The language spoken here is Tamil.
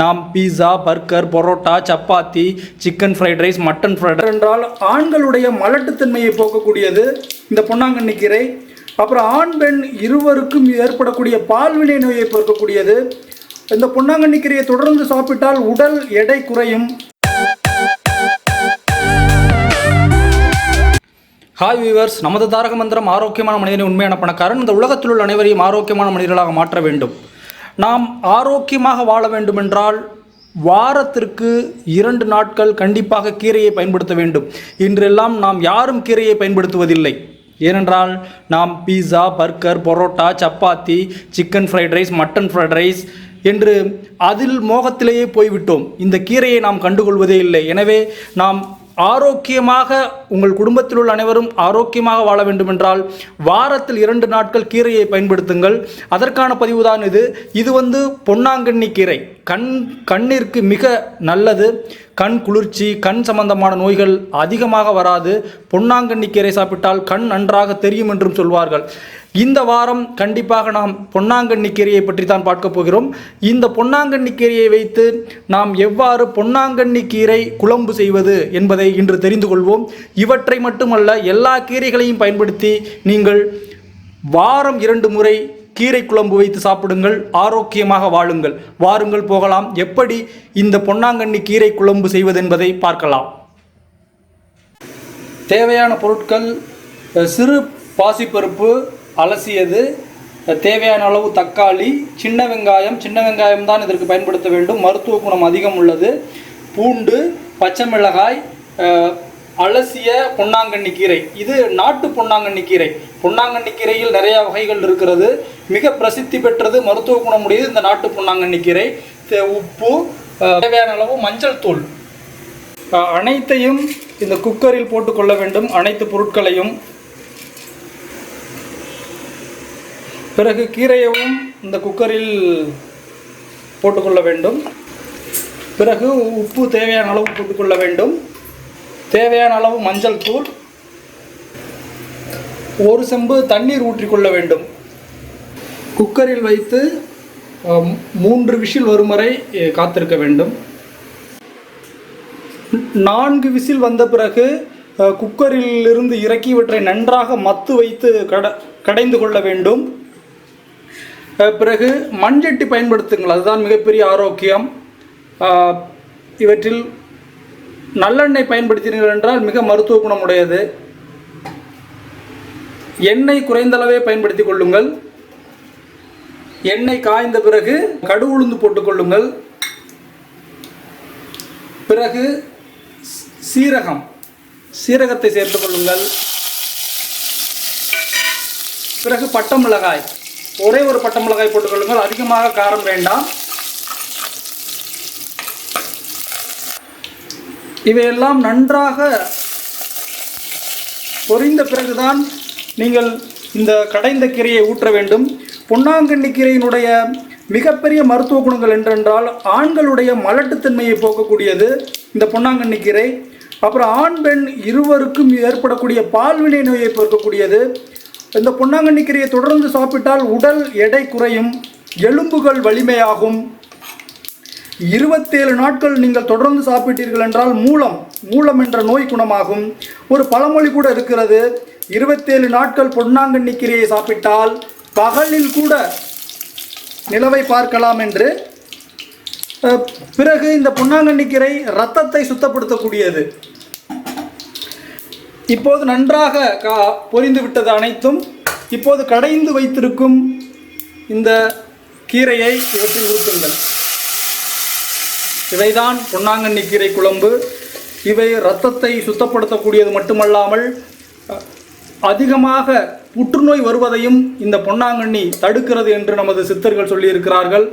நாம் pizza burger parotta chapati chicken fried rice mutton fried rice என்றால் ஆண்களுடைய மலட்டுத்தன்மையை போக்கக்கூடியது. இந்த பொன்னாங்கண்ணி கீரை. அப்புறம் ஆண் பெண் இருவருக்கும் ஏற்படக்கூடிய பால்வினை நோயை போக்கக்கூடியது. இந்த பொன்னாங்கண்ணி கீரையை தொடர்ந்து சாப்பிட்டால் உடல் எடை குறையும். ஹாய் வியூவர்ஸ் நமது தாரக மந்திரம் ஆரோக்கியமான மனிதனை உண்மையான பணக்காரன். இந்த உலகத்தில் உள்ள அனைவரையும் ஆரோக்கியமான மனிதர்களாக மாற்ற வேண்டும். நாம் ஆரோக்கியமாக வாழ வேண்டுமென்றால் வாரத்திற்கு இரண்டு நாட்கள் கண்டிப்பாக கீரையை பயன்படுத்த வேண்டும். இன்றெல்லாம் நாம் யாரும் கீரையை பயன்படுத்துவதில்லை. ஏனென்றால் நாம் pizza burger parotta chapati chicken fried rice mutton fried rice என்று அதில் மோகத்திலேயே போய்விட்டோம். இந்த கீரையை நாம் கண்டுகொள்வதே இல்லை. எனவே நாம் ஆரோக்கியமாக உங்கள் குடும்பத்தில் உள்ள அனைவரும் ஆரோக்கியமாக வாழ வேண்டுமென்றால் வாரத்தில் இரண்டு நாட்கள் கீரையை பயன்படுத்துங்கள். அதற்கான பதிவு தான் இது. இது வந்து பொன்னாங்கண்ணி கீரை. கண் கண்ணிற்கு மிக நல்லது. கண் குளிர்ச்சி கண் சம்பந்தமான நோய்கள் அதிகமாக வராது. பொன்னாங்கண்ணி கீரை சாப்பிட்டால் கண் நன்றாக தெரியும் என்றும் சொல்வார்கள். இந்த வாரம் கண்டிப்பாக நாம் பொன்னாங்கண்ணி கீரையை பற்றி தான் பார்க்க போகிறோம். இந்த பொன்னாங்கண்ணி கீரையை வைத்து நாம் எவ்வாறு பொன்னாங்கண்ணி கீரை குழம்பு செய்வது என்பதை இன்று தெரிந்து கொள்வோம். இவற்றை மட்டுமல்ல எல்லா கீரைகளையும் பயன்படுத்தி நீங்கள் வாரம் இரண்டு முறை கீரை குழம்பு வைத்து சாப்பிடுங்கள் ஆரோக்கியமாக வாழுங்கள். வாருங்கள் போகலாம். எப்படி இந்த பொன்னாங்கண்ணி கீரை குழம்பு செய்வதென்பதை பார்க்கலாம். தேவையான பொருட்கள் சிறு பாசிப்பருப்பு அலசியது தேவையான அளவு தக்காளி சின்ன வெங்காயம். சின்ன வெங்காயம் தான் இதற்கு பயன்படுத்த வேண்டும். மருத்துவ குணம் அதிகம் உள்ளது. பூண்டு பச்சை மிளகாய் அலசிய பொன்னாங்கண்ணி கீரை. இது நாட்டு பொன்னாங்கண்ணி கீரை. பொன்னாங்கண்ணி கீரையில் நிறைய வகைகள் இருக்கிறது. மிக பிரசித்தி பெற்றது மருத்துவ குணமுடையது இந்த நாட்டு பொன்னாங்கண்ணி கீரை. தே- உப்பு தேவையான அளவு மஞ்சள் தூள். அனைத்தையும் இந்த குக்கரில் போட்டுக்கொள்ள வேண்டும். அனைத்து பொருட்களையும். பிறகு கீரையவும் இந்த குக்கரில் போட்டுக்கொள்ள வேண்டும். பிறகு உப்பு தேவையான அளவு போட்டுக்கொள்ள வேண்டும். தேவையான அளவு மஞ்சள் தூள் ஒரு செம்பு தண்ணீர் ஊற்றிக்கொள்ள வேண்டும். குக்கரில் வைத்து மூன்று விசில் வரும் வரை காத்திருக்க வேண்டும். நான்கு விசில் வந்த பிறகு குக்கரில் இருந்து இறக்கி இவற்றை நன்றாக மத்து வைத்து கட கடைந்து கொள்ள வேண்டும். பிறகு மண்சட்டி பயன்படுத்துங்கள். அதுதான் மிகப்பெரிய ஆரோக்கியம். இவற்றில் நல்லெண்ணெய் பயன்படுத்தினீர்கள் என்றால் மிக மருத்துவ குணமுடையது. எண்ணெய் குறைந்த அளவே பயன்படுத்திக் கொள்ளுங்கள். எண்ணெய் காய்ந்த பிறகு கடு உளுந்து போட்டுக்கொள்ளுங்கள் பிறகு சீரகம் சீரகத்தை சேர்த்துக் கொள்ளுங்கள். பிறகு பட்டை மிளகாய் ஒரே ஒரு பட்டை மிளகாய் போட்டுக்கொள்ளுங்கள் அதிகமாக காரம் வேண்டாம். இவையெல்லாம் நன்றாக பொரிந்த பிறகுதான் நீங்கள் இந்த கடைந்த கீரையை ஊற்ற வேண்டும். பொன்னாங்கண்ணி கீரையினுடைய மிகப்பெரிய மருத்துவ குணங்கள் என்றென்றால் ஆண்களுடைய மலட்டுத்தன்மையை போக்கக்கூடியது இந்த பொன்னாங்கண்ணி கீரை. அப்புறம் ஆண் பெண் இருவருக்கும் ஏற்படக்கூடிய பால்வினை நோயை போக்கக்கூடியது. இந்த பொன்னாங்கண்ணி கீரையை தொடர்ந்து சாப்பிட்டால் உடல் எடை குறையும் எலும்புகள் வலிமையாகும். இருபத்தேழு நாட்கள் நீங்கள் தொடர்ந்து சாப்பிட்டீர்கள் என்றால் மூலம் மூலம் என்ற நோய் குணமாகும். ஒரு பழமொழி கூட இருக்கிறது இருபத்தேழு நாட்கள் பொன்னாங்கண்ணி கீரையை சாப்பிட்டால் பகலில் கூட நிலவை பார்க்கலாம் என்று. பிறகு இந்த பொன்னாங்கண்ணி கீரை ரத்தத்தை சுத்தப்படுத்தக்கூடியது. இப்போது நன்றாக கா பொரிந்து விட்டது அனைத்தும். இப்போது கடைந்து வைத்திருக்கும் இந்த கீரையை இவற்றில் ஊற்றுங்கள். இவைதான் பொன்னாங்கண்ணி கீரை குழம்பு. இவை இரத்தத்தை சுத்தப்படுத்தக்கூடியது மட்டுமல்லாமல் அதிகமாக புற்றுநோய் வருவதையும் இந்த பொன்னாங்கண்ணி தடுக்கிறது என்று நமது சித்தர்கள் சொல்லியிருக்கிறார்கள்.